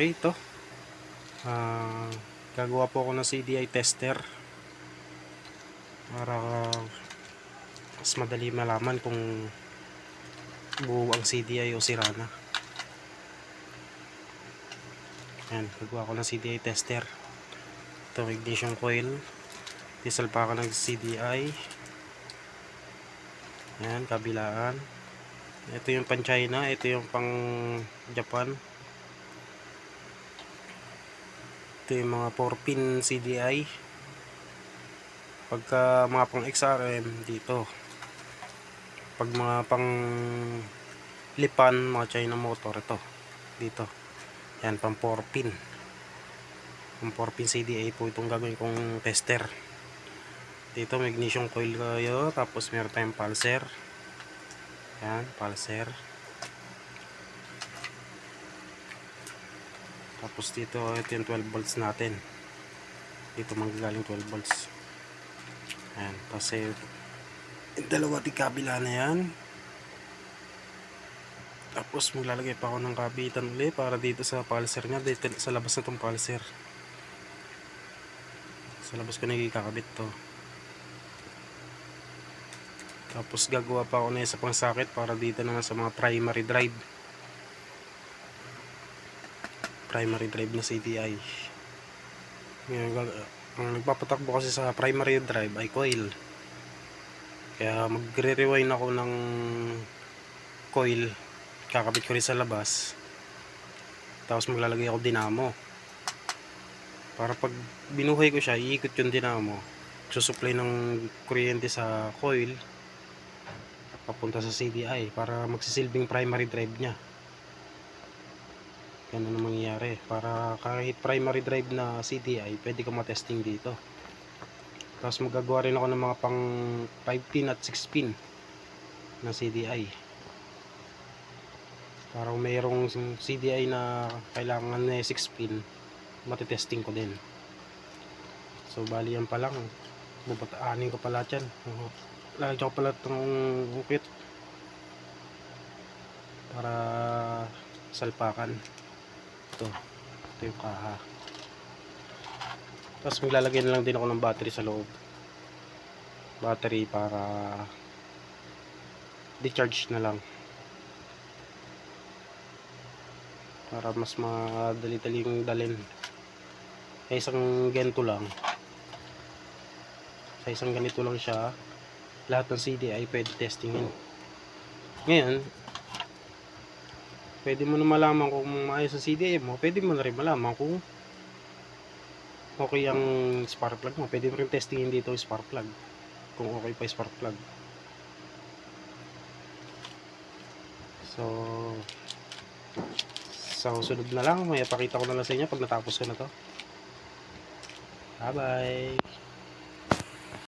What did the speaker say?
Okay, ito. Ah, gagawa po ako ng CDI tester. Para mas madali malaman kung buo ang CDI o sira na. Yan, gagawa ko ng CDI tester. Ito, ignition coil. Diesel pa ng CDI. Yan, kabilaan. Ito yung pang China, ito yung pang Japan. Ito yung mga 4 pin CDI. Pagka mga pang XRM dito. Pag mga pang lipan, mga China motor ito. Dito. Yan, pang 4 pin. Pang 4 pin CDI po itong gagawin kong tester. Dito ignition coil kayo, tapos meron tayong pulser. Yan, pulser. Tapos dito, ito yung 12 volts natin. Dito manggagaling 12 volts. Yan, tapos eh, yung dalawa di kabila na yan. Tapos maglalagay pa ako ng kabitan ulit para dito sa pulser niya, dito sa labas na itong pulser. Sa labas ko na ikakabit to. Tapos gagawa pa ako na isa pang socket para dito naman sa mga primary drive. Primary drive na CDI. Ngayon, ang nagpapatakbo kasi sa primary drive ay coil. Kaya magre-rewind ako ng coil. Kakabit ko rin sa labas. Tapos maglalagay ako dinamo. Para pag binuhay ko siya, iikot yung dinamo. Susupply ng kuryente sa coil papunta sa CDI para magsisilbing primary drive niya. Ganun ang mangyayari. Para kahit primary drive na CDI, pwede ka matesting dito. Tapos magagawa rin ako ng mga pang 5 pin at 6 pin na CDI. Para kung mayroong CDI na kailangan na 6 pin, matitesting ko din. So bali yan pa lang. Bubat anin ko pala dyan. Lagyan ko pala itong bukit para salpakan. Ito. Ito yung kaha. Tapos maglalagay na lang din ako ng battery sa loob. Battery para decharge na lang. Para mas madali-daling dalhin. Sa isang ganito lang. Sa isang ganito lang siya. Lahat ng CD ay pwede testingin. Ngayon, pwede mo na malaman kung maayos ang CDI mo. Pwede mo na rin malaman kung okay ang spark plug mo. Pwede mo rin testingin dito yung spark plug. Kung okay pa yung spark plug. So, sa susunod na lang, may ipakita ko na lang sa inyo pag natapos ko na to. Bye-bye!